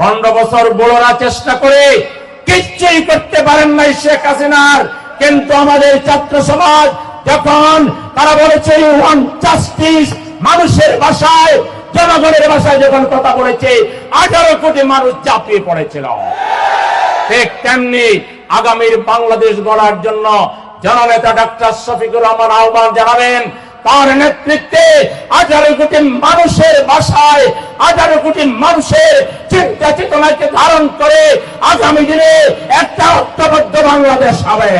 পনেরো বছর বড়রা চেষ্টা করে কিচ্ছুই করতে পারেন নাই শেখ হাসিনার। কিন্তু আমাদের ছাত্র সমাজ যখন তারা বলেছে ওয়ান জাস্টিস মানুষের ভাষায়, জনগণের ভাষায় যখন কথা বলেছে, আঠারো কোটি মানুষ চাপিয়ে পড়েছিল। ঠিক তেমনি আগামীর বাংলাদেশ গড়ার জন্য জননেতা ডাক্তার শফিকুর রহমান আহ্বান জানাবেন। তার নেতৃত্বে আঠারো কোটি মানুষের বাসায় আঠারো কোটি মানুষের চিন্তা চেতনাকে ধারণ করে আগামী দিনে একটা ঐক্যবদ্ধ বাংলাদেশ হবে।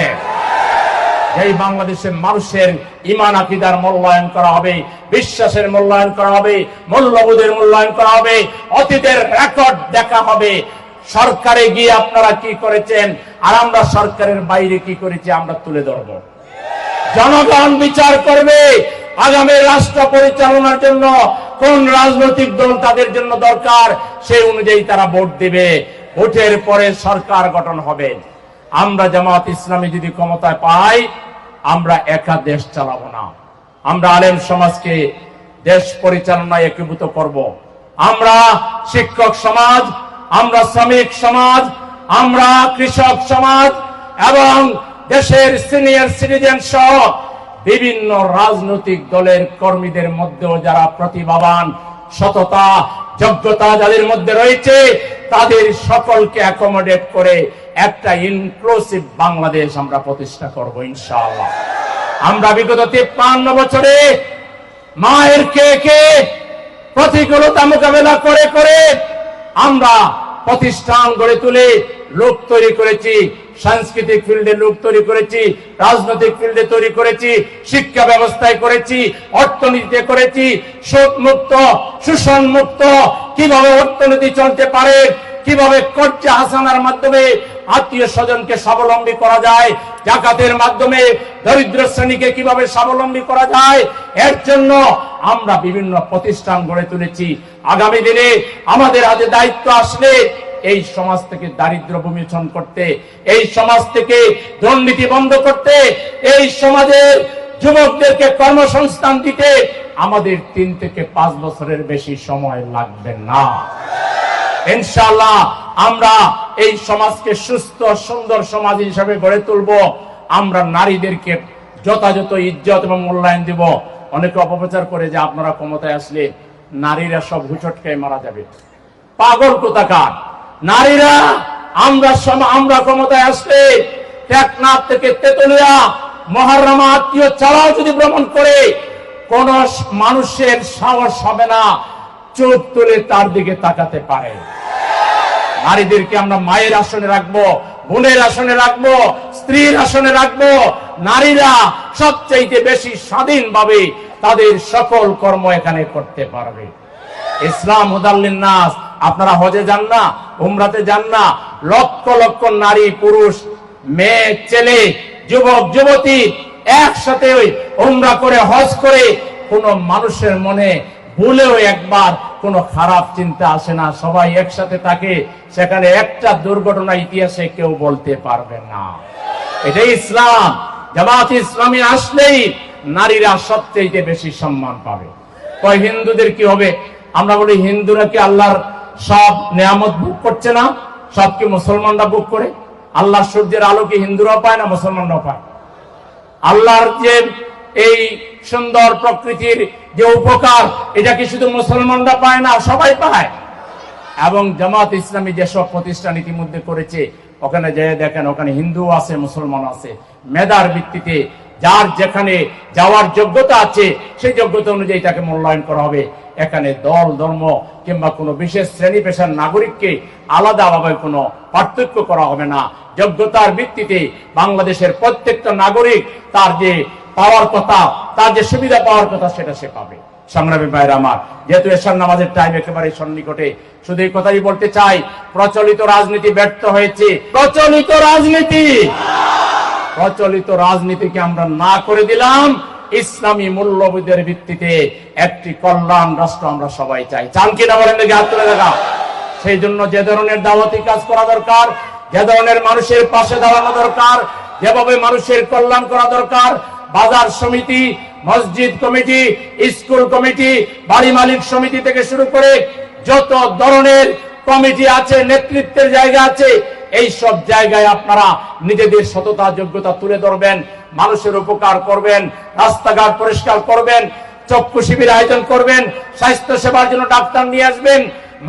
এই বাংলাদেশের মানুষের ইমান আকিদার মূল্যায়ন করা হবে, বিশ্বাসের মূল্যায়ন করা হবে, মূল্যবোধের মূল্যায়ন করা হবে, অতীতের রেকর্ড দেখা হবে। সরকারে গিয়ে আপনারা কি করেছেন আর আমরা সরকারের বাইরে কি করেছি আমরা তুলে ধরব। জনগণ বিচার করবে আগামী রাষ্ট্র পরিচালনার জন্য কোন রাজনৈতিক দল তাদের জন্য দরকার সেই অনুযায়ী তারা ভোট দেবে। ভোটের পরে সরকার গঠন হবে। আমরা জামাত ইসলামী যদি ক্ষমতায় পাই, আমরা একা দেশ চালাবো না। আমরা আলেম সমাজকে দেশ পরিচালনায় একীভূত করব। আমরা শিক্ষক সমাজ, আমরা শ্রমিক সমাজ, আমরা কৃষক সমাজ এবং দেশের সিনিয়র সিটিজেন সহ বিভিন্ন রাজনৈতিক দলের কর্মীদের মধ্যেও যারা প্রতিভাবান, সততা যোগ্যতা যাদের মধ্যে রয়েছে, তাদের সকলকে অ্যাকোমোডেট করে একটা ইনক্লুসিভ বাংলাদেশ আমরা প্রতিষ্ঠা করব ইনশাআল্লাহ। আমরা বিগত তিপ্পান্ন বছরে মায়ের কে কে প্রতিকূলতা মোকাবেলা করে করে আমরা প্রতিষ্ঠান গড়ে তুলে লোক তৈরি করেছি সাংস্কৃতিক ফিল্ডে লোক তৈরি করেছি, রাজনৈতিক ফিল্ডে তৈরি করেছি, শিক্ষা ব্যবস্থায় করেছি, অর্থনীতিতে করেছি সুদ মুক্ত শোষণ মুক্ত কীভাবে অর্থনীতি চলতে পারে, কীভাবে কর্জে হাসানার মাধ্যমে আত্মীয় স্বজনকে স্বাবলম্বী করা যায়, জাকাতের মাধ্যমে দরিদ্র শ্রেণীকে কীভাবে স্বাবলম্বী করা যায়, এর জন্য আমরা বিভিন্ন প্রতিষ্ঠান গড়ে তুলেছি। আগামী দিনে আমাদের হাতে দায়িত্ব আসলে এই সমাজ থেকে দারিদ্র বিমোচন করতে, এই সমাজ থেকে দুর্নীতি বন্ধ করতে, এই সমাজের যুবকদেরকে কর্মসংস্থান দিতে আমাদের তিন থেকে পাঁচ বছরের বেশি সময় লাগবে না। ইনশাআল্লাহ আমরা এই সমাজকে সুস্থ, সুন্দর সমাজ হিসাবে গড়ে তুলব। আমরা নারীদেরকে যথাযথ ইজ্জত এবং মূল্যায়ন দিব। অনেকে অপপ্রচার করে যে আপনারা ক্ষমতায় আসলে নারীরা সব হুচটকায় মারা যাবে। পাগল কোথাকার? নারীরা, আমরা আমরা ক্ষমতায় আসলে টেকনাফ থেকে তেতুলিয়া, মহারমা আত্মীয় ছাড়াও যদি ভ্রমণ করে, কোন মানুষের সাহস হবে না, চোখ তুলে তার দিকে তাকাতে পারে। নারীদেরকে আমরা মায়ের আসনে রাখব, বোনের আসনে রাখব, স্ত্রীর আসনে রাখব। নারীরা সবচাইতে বেশি স্বাধীনভাবে তাদের সকল কর্ম এখানে করতে পারবে। ইসলাম হুদাল্লিন নাস আপনারা হজে যান না, উমরাতে যান না। লক্ষ লক্ষ নারী, পুরুষ, মেয়ে, ছেলে, যুবক, যুবতী একসাথে ওই উমরা করে, হজ করে কোন মানুষের মনে ভুলেও একবার কোনো খারাপ চিন্তা আসে না। সবাই একসাথে থাকে, সেখানে একটা দুর্ঘটনা ইতিহাসে কেউ বলতে পারবে না। এটাই ইসলাম। জামাত ইসলামী আসলেই নারীরা সবচেয়ে বেশি সম্মান পাবে। কয় হিন্দুদের কি হবে? আমরা বলি হিন্দুরা কি আল্লাহর সব নিয়ামত বুক করছে না সব কি মুসলমানরা বুক করে। আল্লাহ সূর্যের আলো কি হিন্দুরাও পায় না, মুসলমানরাও পায়। আল্লাহর যে এই সুন্দর প্রকৃতির যে উপকার, এটা কি শুধু মুসলমানরা পায় না, সবাই পায়? এবং জামাত ইসলামী যেসব প্রতিষ্ঠান ইতিমধ্যে করেছে, ওখানে যে দেখেন, ওখানে হিন্দু আছে মুসলমান আছে। মেধার ভিত্তিতে যার যেখানে যাওয়ার যোগ্যতা আছে, সেই যোগ্যতা অনুযায়ী তাকে মূল্যায়ন করা হবে। এখানে দল, ধর্ম কিংবা কোনো বিশেষ শ্রেণি পেশার নাগরিককে আলাদাভাবে কোনো পার্থক্য করা হবে না। যোগ্যতার ভিত্তিতে বাংলাদেশের প্রত্যেকটা নাগরিক তার যে পাওয়ার কথা, তার যে সুবিধা পাওয়ার কথা সেটা সে পাবে। সংগ্রামী ভাইয়ের আমার, যেহেতু এসব নামাজের টাইম একেবারে সন্নিকটে, শুধু এই কথাই বলতে চাই, প্রচলিত রাজনীতি ব্যর্থ হয়েছে। প্রচলিত রাজনীতি! প্রচলিত রাজনীতিকে আমরা না করে দিলাম ইসলামী মূল্যবোধের ভিত্তিতে একটি কল্যাণ রাষ্ট্র আমরা সবাই চাই। চান কিনা বলেন দেখি তুলে দেখা। সেই জন্য যে ধরনের দাওয়াতি কাজ করা দরকার, যে ধরনের মানুষের পাশে দাঁড়ানো দরকার, যেভাবে মানুষের কল্যাণ করা দরকার, বাজার সমিতি, মসজিদ কমিটি, স্কুল কমিটি, বাড়ি মালিক সমিতি থেকে শুরু করে যত ধরনের কমিটি আছে, নেতৃত্বের জায়গা আছে এই সব জায়গায় আপনারা নিজেদের সততা, যোগ্যতা তুলে ধরবেন। মানুষের উপকার করবেন, রাস্তাঘাট পরিষ্কার করবেন, চক্ষু শিবির আয়োজন করবেন, স্বাস্থ্য সেবার জন্য ডাক্তার নিয়ে আসবেন,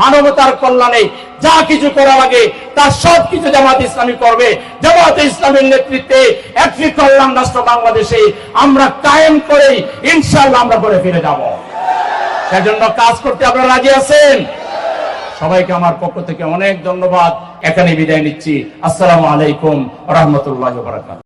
মানবতার কল্যাণে যা কিছু করা লাগে তার সব কিছু জামাত ইসলামী করবে। জামাত ইসলামের নেতৃত্বে একটি কল্যাণ রাষ্ট্র বাংলাদেশে আমরা কায়েম করেই ইনশাল্লাহ আমরা করে ফিরে যাব। সেজন্য কাজ করতে আপনারা রাজি আছেন? সবাইকে আমার পক্ষ থেকে অনেক ধন্যবাদ। এখানে বিদায় নিচ্ছি। আসসালামু আলাইকুম রহমতুল্লাহ বারাকাত